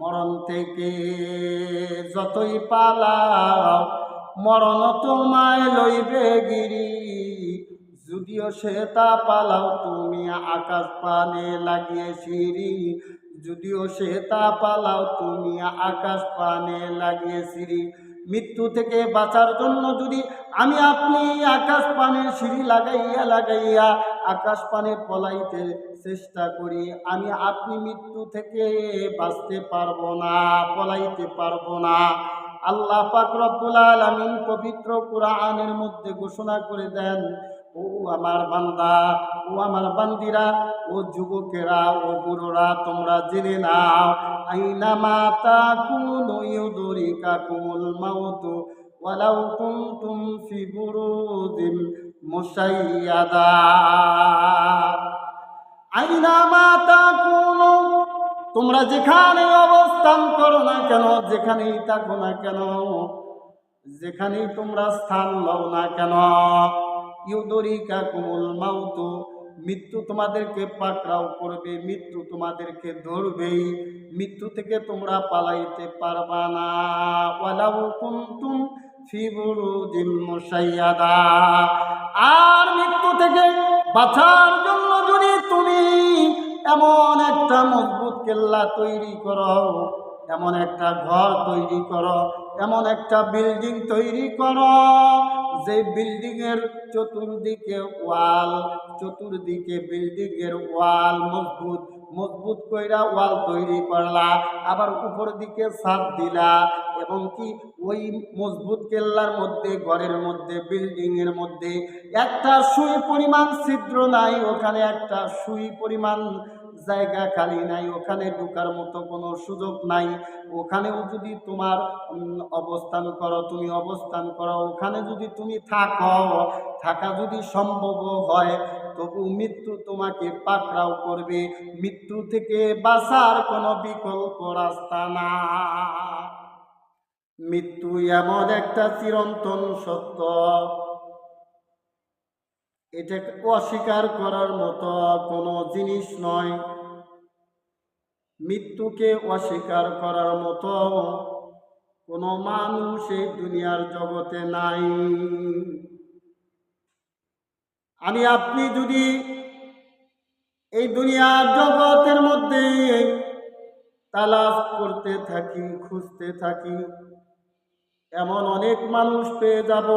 মরণ থেকে যতই পালাও, মরণ তোমায় লইবে গিরি। যদিও সে তা পালাও, তুমি আকাশ পানে লাগিয়ে সিঁড়ি। যদিও সে তা পালাও, তুমি আকাশ পানে লাগিয়ে সিঁড়ি। মৃত্যু থেকে বাঁচার জন্য যদি আমি আপনি আকাশ পানের সিঁড়ি লাগাইয়া লাগাইয়া আকাশ পানে পলাইতে চেষ্টা করি। আমি আপনি মৃত্যু থেকে বাঁচতে পারব না, পলাইতে পারব না। আল্লাহ পাক রব্বুল আলামিন পবিত্র কোরআনের মধ্যে ঘোষণা করে দেন, ও আমার বান্দা, ও আমার বান্দিরা, ও যুবকেরা, ও বুড়োরা, তোমরা জেনে নাও, আইনা মাতা কুনু ইউদরিকা কুমুল ওয়ালাউ কুনতুম ফি বুরুদিন তোমরা যেখানে অবস্থান করো না কেন, যেখানেই থাকো না কেন, যেখানেই তোমরা স্থান লও না কেন, ইউদরিকা কুমুল মাউতু, মৃত্যু তোমাদেরকে পাকড়াও করবে, মৃত্যু তোমাদেরকে ধরবেই, মৃত্যু থেকে তোমরা পালাইতে পারবা না। ওয়ালাউ কুনতুম ফি বুরুজিম মুশাইয়াদা আর মৃত্যু থেকে বাঁচার জন্য যদি তুমি এমন একটা মজবুত কেল্লা তৈরি করো, এমন একটা ঘর তৈরি করো, এমন একটা বিল্ডিং তৈরি করো যে বিল্ডিংয়ের চতুর্দিকে ওয়াল, চতুর্দিকে বিল্ডিংয়ের ওয়াল মজবুত মজবুত কইরা ওয়াল তৈরি করলা, আবার উপর দিকে ছাদ দিলা, এবং কি ওই মজবুত কেল্লার মধ্যে, ঘরের মধ্যে বিল্ডিং এর মধ্যে একটা সুই পরিমাণ ছিদ্র নাই, ওখানে একটা সুই পরিমাণ জায়গা খালি নাই, ওখানে ঢোকার মতো কোনো সুযোগ নাই। ওখানেও যদি তোমার অবস্থান করো, তুমি অবস্থান করো, ওখানে যদি তুমি থাকো, থাকা যদি সম্ভব হয় তবু মৃত্যু তোমাকে পাকড়াও করবে। মৃত্যু থেকে বাঁচার কোনো বিকল্প রাস্তা না মৃত্যু এমন একটা চিরন্তন সত্য। এটা অস্বীকার করার মতো কোনো জিনিস নয়। মৃত্যুকে অস্বীকার করার মতো কোনো মানুষ এই দুনিয়ার জগতে নাই। আমি আপনি যদি এই দুনিয়ার জগতের মধ্যে তালাশ করতে থাকি, খুঁজতে থাকি, এমন অনেক মানুষ পেয়ে যাব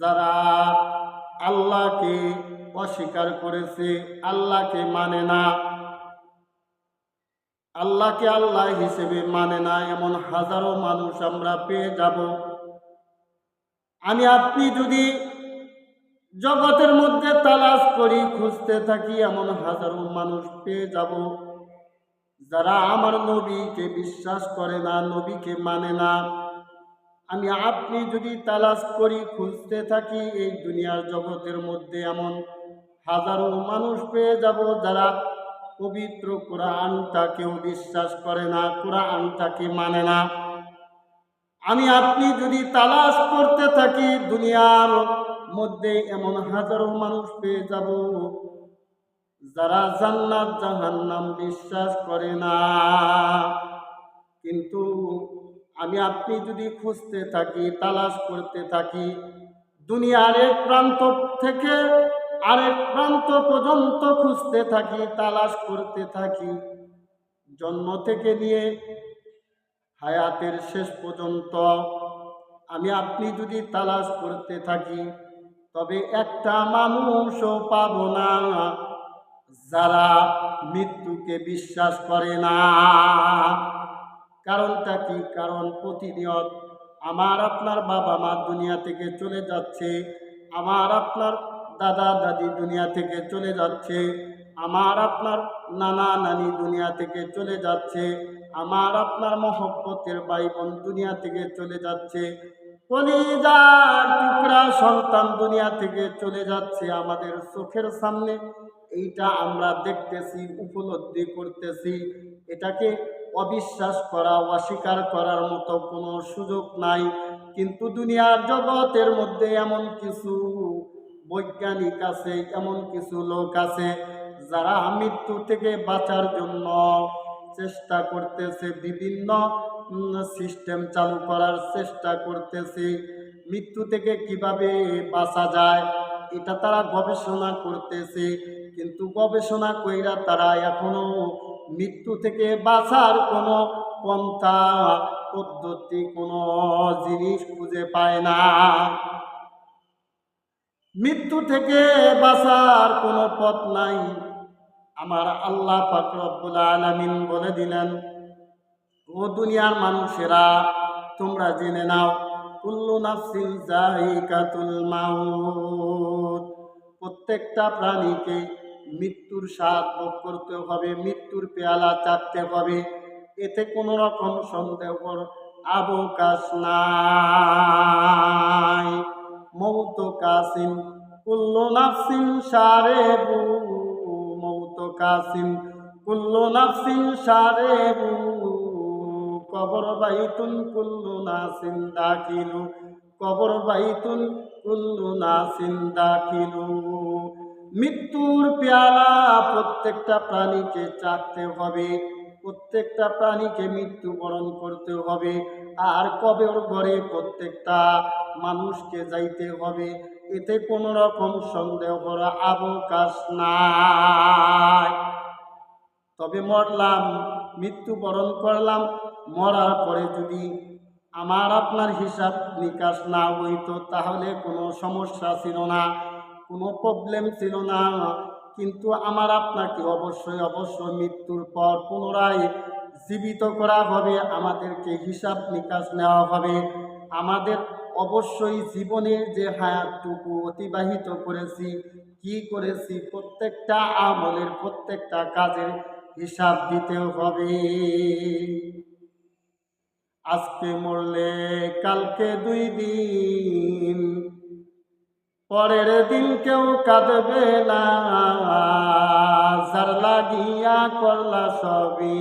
যারা আল্লাহকে অস্বীকার করেছে, আল্লাহকে মানে না। আল্লাহকে আল্লাহ হিসেবে মানে না, এমন হাজারো মানুষ আমরা পেয়ে যাব। আমি আপনি যদি জগতের মধ্যে তালাশ করি, খুঁজতে থাকি, এমন হাজারো মানুষ পেয়ে যাব। যারা আমার নবীকে বিশ্বাস করে না, নবীকে মানে না। আমি, আপনি যদি তালাশ করি, খুঁজতে থাকি, এই দুনিয়ার জগতের মধ্যে এমন হাজারো মানুষ পেয়ে যাব যারা পবিত্র কোরআনটাকেও বিশ্বাস করে না, কোরআনটাকে মানে না। আমি, আপনি যদি তালাশ করতে থাকি, দুনিয়ার মধ্যে এমন হাজারো মানুষ পেয়ে যাব যারা জান্নাত জাহান্নাম বিশ্বাস করে না। কিন্তু আমি আপনি যদি খুঁজতে থাকি, তালাশ করতে থাকি, দুনিয়ার এক প্রান্ত থেকে আরেক প্রান্ত পর্যন্ত খুঁজতে থাকি, তালাশ করতে থাকি, জন্ম থেকে নিয়ে হায়াতের শেষ পর্যন্ত আমি আপনি যদি তালাশ করতে থাকি তবে একটা মানুষও পাব না যারা মৃত্যুকে বিশ্বাস করে না। কারণটা কি? কারণ প্রতিনিয়ত আমার, আপনার বাবা মা দুনিয়া থেকে চলে যাচ্ছে, আমার, আপনার দাদা দাদি দুনিয়া থেকে চলে যাচ্ছে, আমার, আপনার নানা নানি দুনিয়া থেকে চলে যাচ্ছে, আমার, আপনার মহব্বতের ভাই বোন দুনিয়া থেকে চলে যাচ্ছে কলিজার টুকরা সন্তান দুনিয়া থেকে চলে যাচ্ছে আমাদের চোখের সামনে। এইটা আমরা দেখতেছি, উপলব্ধি করতেছি। এটাকে অবিশ্বাস করা, অস্বীকার করার মতো কোনো সুযোগ নাই। কিন্তু দুনিয়ার জগতের মধ্যে এমন কিছু বৈজ্ঞানিক আছে, এমন কিছু লোক আছে, যারা মৃত্যু থেকে বাঁচার জন্য চেষ্টা করতেছে বিভিন্ন সিস্টেম চালু করার চেষ্টা করতেছে। মৃত্যু থেকে কীভাবে বাঁচা যায়, এটা তারা গবেষণা করতেছে। কিন্তু গবেষণা কইরা তারা এখনও মৃত্যু থেকে বাঁচার কোনো পন্থা পদ্ধতি, কোনো জিনিস খুঁজে পায় না। মৃত্যু থেকে বাঁচার কোনো পথ নাই। আমার আল্লাহ পাক রব্বুল আলামিন বলে দিলেন ও দুনিয়ার মানুষেরা, তোমরা জেনে নাও, কুল্লু নাফসিন প্রত্যেকটা প্রাণীকে মৃত্যুর স্বাদ ভোগ করতে হবে, মৃত্যুর পেয়ালা চাপতে হবে। এতে কোনো রকম সন্দেহ অবকাশ নাই। মৌত কাসিম, কুল্লু নাফসিন সারেবু। মৌত কাসিম, কুল্লু নাফসিন সারেবু। কবর বাইতুন কুল্লু নাসিন কিলু কবর বাইতুন কুল্লু নাসিন কিলু মৃত্যুর পেয়ালা প্রত্যেকটা প্রাণীকে চাকতে হবে। প্রত্যেকটা প্রাণীকে মৃত্যুবরণ করতে হবে। আর কবের ঘরে প্রত্যেকটা মানুষকে যাইতে হবে। এতে কোনো রকম সন্দেহ করা অবকাশ নাই। তবে মরলাম মৃত্যুবরণ করলাম, মরার পরে যদি আমার আপনার হিসাব নিকাশ না হইতো, তাহলে কোনো সমস্যা ছিল না, কোনো প্রবলেম ছিল না। কিন্তু আমার আপনাকে অবশ্যই অবশ্যই মৃত্যুর পর পুনরায় জীবিত করা হবে, আমাদেরকে হিসাব নিকাশ নেওয়া হবে। আমাদের অবশ্যই জীবনের যে হায়াতটুকু অতিবাহিত করেছি, কি করেছি, প্রত্যেকটা আমলের প্রত্যেকটা কাজের হিসাব দিতে হবে। আজকে মরলে, কালকে দুই দিন। পরের দিন কেউ কাঁদবে না। যার লাগিয়া করলা সবই,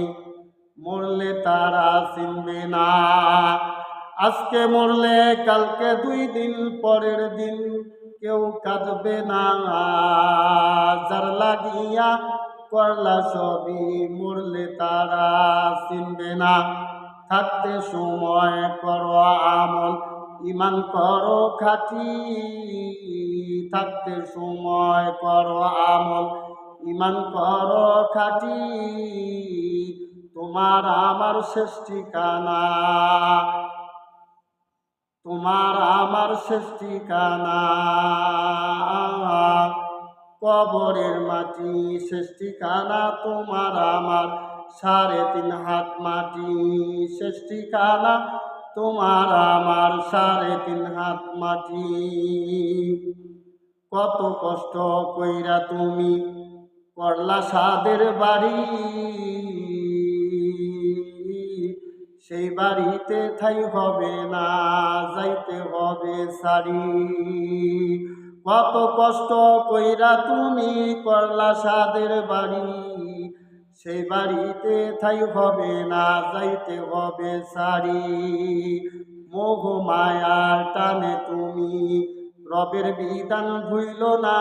মরলে তারা চিনবে না। আজকে মরলে, কালকে দুই দিন, পরের দিন কেউ কাঁদবে না। যার লাগিয়া করলা সবই মরলে তারা চিনবে না। থাকতে সময় করো আমল ইমান করো খাটি। থাকতে সময় করো আমল ইমান করো খাটি। তোমার আমার শেষ ঠিকানা, তোমার আমার শেষ ঠিকানা। কবরের মাটি শেষ ঠিকানা তোমার আমার। সাড়ে তিন হাত মাটি শেষ ঠিকানা তোমার আমার। সাড়ে তিন হাত মাটি। কত কষ্ট কইরা তুমি করলা সাদের বাড়ি। সেই বাড়িতে ঠাই হবে না, যাইতে হবে সারি কত কষ্ট কইরা তুমি করলা সাদের বাড়ি। সেই বাড়িতে থাই হবে না, যাইতে হবে সারি। মোহ মায়ার টানে তুমি, রবের বিধান ভুইল না।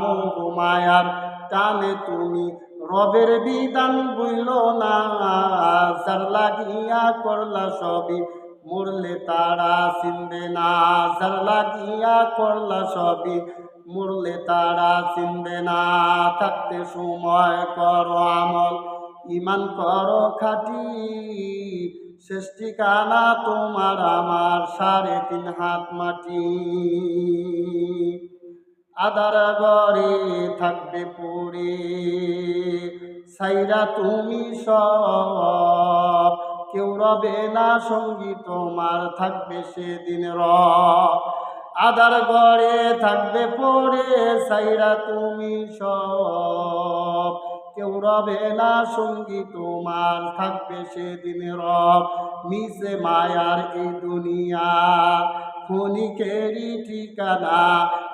মোহ মায়ার টানে তুমি, রবের বিধান ভুইল না। যার লাগিয়া করলা সবই মরলে তারা চিনবে না, যার লাগিয়া করলা সবই। মরলে তারা চিনবে না, থাকতে সময় করো আমল। ইমান করো খাটি শেষ ঠিকানা তোমার আমার সাড়ে তিন হাত মাটি। আদার ঘরে থাকবে পড়ে সাইরা তুমি সব কেউ রবে না সঙ্গী, তোমার থাকবে সেদিন র। আদার ঘরে থাকবে, পড়ে সাইরা তুমি সব। কেউ রবে না সঙ্গী, তোমার থাকবে সেদিন রব মিশে মায়ার এই দুনিয়া ক্ষণিকেরই ঠিকানা।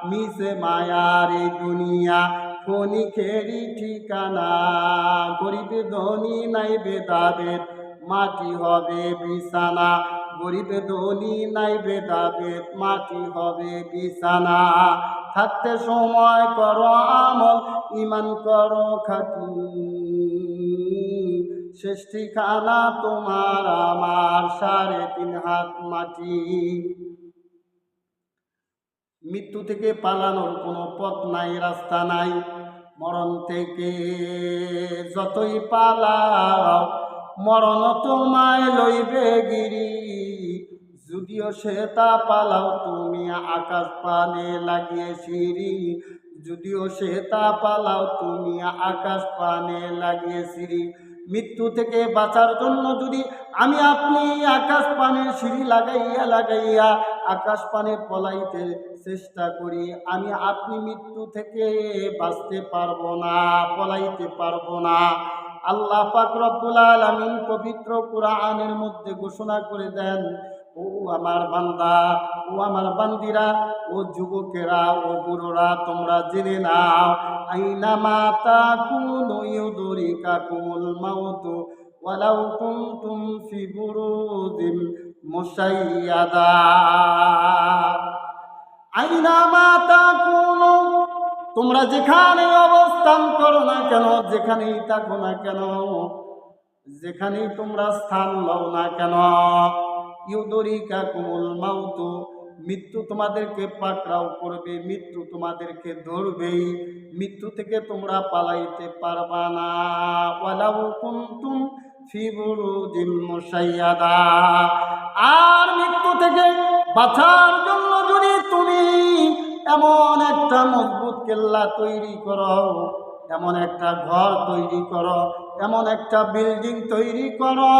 মিশে মায়ার এই দুনিয়া ক্ষণিকেরই ঠিকানা। গরিব ধনী নাই বেদাবেদ মাটি হবে বিছানা? গরিব ধনী নাই বেদাবেদ মাটি হবে বিছানা? থাকতে সময় করো আমল ইমান করো খাটি। শেষ ঠিকানা তোমার আমার, সাড়ে তিন হাত মাটি। মৃত্যু থেকে পালানোর কোনো পথ নাই, রাস্তা নাই। মরণ থেকে যতই পালাও মরণ তোমায় লইবে গিরি। যদিও সে তা পালাও, তুমি আকাশ পানে লাগিয়ে সিঁড়ি। যদিও সে তা পালাও, তুমি আকাশ পানে লাগিয়ে সিঁড়ি। মৃত্যু থেকে বাঁচার জন্য যদি আমি আপনি আকাশ পানে সিঁড়ি লাগাইয়া লাগাইয়া আকাশ পানে পলাইতে চেষ্টা করি, আমি আপনি মৃত্যু থেকে বাঁচতে পারব না, পলাইতে পারব না। আল্লাহ পাক রব্বুল আলামিন পবিত্র কোরআনের মধ্যে ঘোষণা করে দেন, ও আমার বান্দা, ও আমার বান্দিরা, ও যুবকেরা, ও বুড়োরা, তোমরা জেনে নাও আইনা মাতা কুনু ইউদরিকা কুমুল মাউতু, ওয়ালাউ কুনতুম ফি বুরুদিন মুশাইয়াদা। আইনা মাতা কুনু তোমরা যেখানে অবস্থান করো না কেন, যেখানেই থাকো না কেন, যেখানেই তোমরা স্থান লও না কেন। ইউদরিকা কুমুল মাউতু, মৃত্যু তোমাদেরকে পাকড়াও করবে, মৃত্যু তোমাদেরকে ধরবেই মৃত্যু থেকে তোমরা পালাইতে পারবা না। ওয়ালাউ কুনতুম ফি মুশাইয়াদা। আর মৃত্যু থেকে বাঁচার জন্য যদি তুমি এমন একটা মজবুত কেল্লা তৈরি করো, এমন একটা ঘর তৈরি করো, এমন একটা বিল্ডিং তৈরি করো।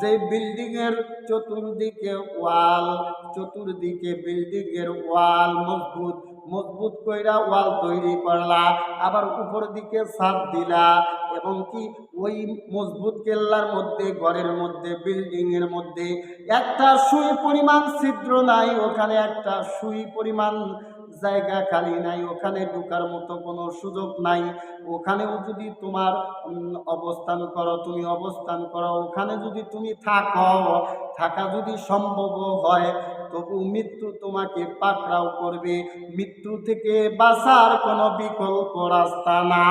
যে বিল্ডিং এর চতুর্দিকে ওয়াল, চতুর্দিকে বিল্ডিং এর ওয়াল মজবুত মজবুত কইরা ওয়াল তৈরি করলা, আবার উপর দিকে ছাদ দিলা, এবং কি ওই মজবুত কেল্লার মধ্যে, ঘরের মধ্যে বিল্ডিং এর মধ্যে একটা সুই পরিমাণ ছিদ্র নাই, ওখানে একটা সুই পরিমাণ জায়গা খালি নাই, ওখানে ঢোকার মতো কোনো সুযোগ নাই। ওখানেও যদি তোমার অবস্থান করো, তুমি অবস্থান করো, ওখানে যদি তুমি থাকো, থাকা যদি সম্ভব হয় তবু মৃত্যু তোমাকে পাকড়াও করবে। মৃত্যু থেকে বাঁচার কোনো বিকল্প রাস্তা না